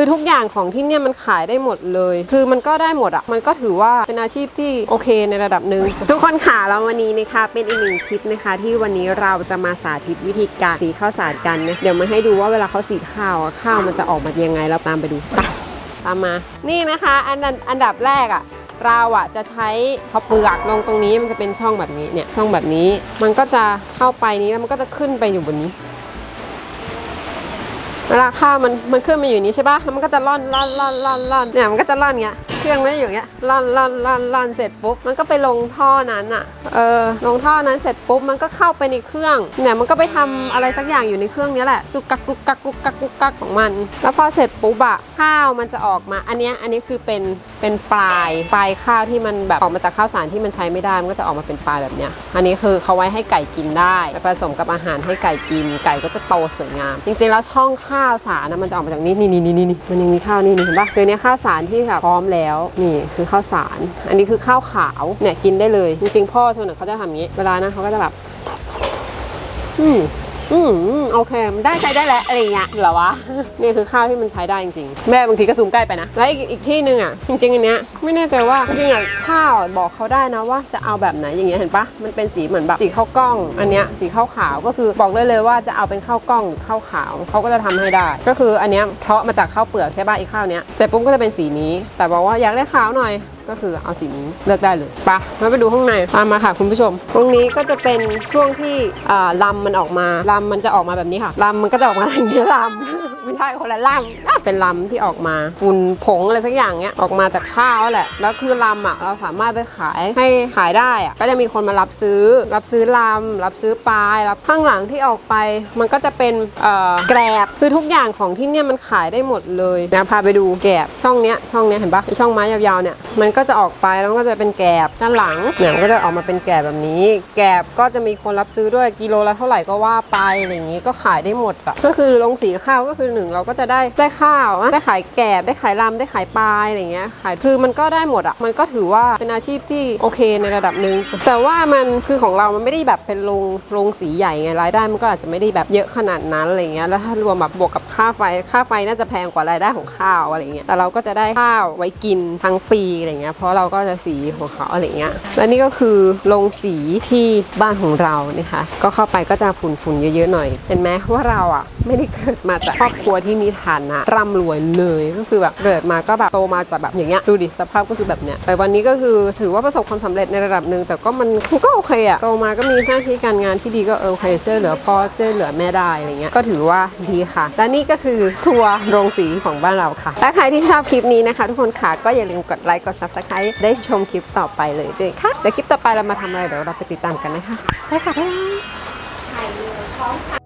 คือทุกอย่างของที่เนี่ยมันขายได้หมดเลย คือมันก็ได้หมดอะมันก็ถือว่าเป็นอาชีพที่โอเคในระดับหนึ่งทุกคนค่ะแล้ววันนี้นะคะเป็นอีกหนึ่งคลิปนะคะ ที่วันนี้เราจะมาสาธิตวิธีการสีข้าวสารกันนะเดี๋ยวมาให้ดูว่าเวลาเขาสีข้าวอะข้าวมันจะออกมายังไงเราตามไปดูไปตามมา นี่นะคะอันอันดับแรกอะเราอะจะใช้ข้าวเปลือกลงตรงนี้มันจะเป็นช่องแบบนี้เนี่ยช่องแบบนี้ มันก็จะเข้าไปนี้แล้วมันก็จะขึ้นไปอยู่บนนี้ เวลาข้าวมันมันขึ้นมาอยู่นี้ใช่ปะแล้วมันก็จะล่อนล่อนล่อนล่อนล่อนเนี่ยมันก็จะล่อนเงี้ยเครื่องมันอยู่างเงี้ยล่อนล่อนล่อนล่อนเสร็จปุ๊บมันก็ไปลงท่อนั้นอะเออลงท่อนั้นเสร็จปุ๊บมันก็เข้าไปในเครื่องเนี่ยมันก็ไปทำอะไรสักอย่างอยู่ในเครื่องนี้แหละกุกกักกุกกักกุกกักกุกกักของมัน แล้วพอเสร็จปุ๊บอะข้าวมันจะออกมาอันนี้อันนี้คือเป็นเป็นปลายปลายข้าวที่มันแบบออกมาจากข้าวสารที่มันใช้ไม่ได้มันก็จะออกมาเป็นปลายแบบเนี้ยอันนี้คือเขาไว้ให้ไก่กินได้ไปผสมกับอาหารให้ไก่กิน ไก่ก็จะโตสวยงาม จริงๆแล้วช่องข้าวสารนะมันจะออกมาจากนี้นี่นี่นี่นี่มันยังมีข้าวนี่นี่เห็นปะคือเนี้ยข้าวสารที่แบบพร้อมแล้วนี่คือข้าวสาร อันนี้คือข้าวขาวเนี่ยกินได้เลย จริงๆ พ่อชนเขาจะทำอย่างนี้ เวลานะเขาก็จะแบบ อืม อืมอืมโอเคมันได้ใช้ได้แล้วอะไรเงี้ยเหรอวะ นี่คือข้าวที่มันใช้ได้จริงๆ แม่บางทีก็ซูมใกล้ไปนะ แล้วอีกอีกที่หนึ่งอะ จริงๆอันเนี้ยไม่แน่ใจว่าจริงๆอะข้าวบอกเขาได้นะว่าจะเอาแบบไหนอย่างเงี้ยเห็นปะมันเป็นสีเหมือนแบบสีข้าวกล้อง อันเนี้ยสีข้าวขาวก็คือบอกได้เลยว่าจะเอาเป็นข้าวกล้องหรือข้าวขาวเขาก็จะทำให้ได้ ก็คืออันเนี้ยเพาะมาจากข้าวเปลือกใช่ปะอีกข้าวเนี้ยเสร็จปุ๊บก็จะเป็นสีนี้ แต่บอกว่าอยากได้ขาวหน่อย ก็คือเอาสีนี้เลือกได้เลยไปะมาไปดูข้างในตามมาค่ะ คุณผู้ชม ตรงนี้ก็จะเป็นช่วงที่ลำมันออกมาลำมันจะออกมาแบบนี้ค่ะลำมันก็จะออกมาอย่างนี้ลำไม่ใช่คนละลำเป็นลำที่ออกมาฝุ่นผงอะไรสักอย่างเงี้ยออกมาจากข้าวแหละ แล้วคือลำอะเราสามารถไปขายให้ขายได้อะก็จะมีคนมารับซื้อ รับซื้อลำรับซื้อปลายรับข้างหลังที่ออกไป มันก็จะเป็นแกรบคือทุกอย่างของที่เนี่ยมันขายได้หมดเลยนะพาไปดูแกรบช่องเนี้ยช่องเนี้ยเห็นปะช่องไม้ยาวๆเนี่ยมันก็จะออกไปแล้วก็จะเป็นแกรบด้านหลังเนี่ยก็จะออกมาเป็นแกรบแบบนี้ แกรบก็จะมีคนรับซื้อด้วยกิโลละเท่าไหร่ก็ว่าไปอะไรอย่างงี้ก็ขายได้หมดอะก็คือลงสีข้าวก็คือหนึ่งเราก็จะได้ได้ข้าวนะได้ขายแกรบได้ขายลำได้ขายปลายอะไรเงี้ยขายคือมันก็ได้หมดอะมันก็ถือว่าเป็นอาชีพที่โอเคในระดับหนึ่งแต่ว่ามันคือของเรามันไม่ได้แบบเป็นโรงโรงสีใหญ่ไงรายได้มันก็อาจจะไม่ได้แบบเยอะขนาดนั้นอะไรเงี้ยแล้วถ้ารวมแบบบวกกับค่าไฟค่าไฟน่าจะแพงกว่ารายได้ของข้าวอะไรเงี้ยแต่เราก็จะได้ข้าวไว้กินทั้งปีอะไรเงี้ยเพราะเราก็จะสีของเขาอะไรเงี้ยและนี่ก็คือโรงสีที่บ้านของเรานะคะ ก็เข้าไปก็จะฝุ่นๆเยอะๆหน่อย เห็นไหมว่าเราอะไม่ได้เกิดมาจากครอบครัวที่มีฐานะร่ำรวยเลยก็คือแบบเกิดมาก็แบบโตมาจากแบบอย่างเงี้ยดูดิสภาพก็คือแบบเนี้ยแต่วันนี้ก็คือถือว่าประสบความสำเร็จในระดับหนึ่งแต่ก็มันก็โอเคอะโตมาก็มีหน้าที่การงานที่ดีก็โอเคช่วยเหลือพ่อช่วยเหลือแม่ได้อะไรเงี้ยก็ถือว่าดีค่ะ และนี่ก็คือทัวร์โรงสีของบ้านเราค่ะถ้าใครที่ชอบคลิปนี้นะคะ ทุกคนค่ะก็อย่าลืมกดไลค์กด subscribe ได้ชมคลิปต่อไปเลยด้วยค่ะเดี๋ยวคลิปต่อไปเรามาทำอะไรเดี๋ยวเราไปติดตามกันนะคะไปค่ะบ๊ายบาย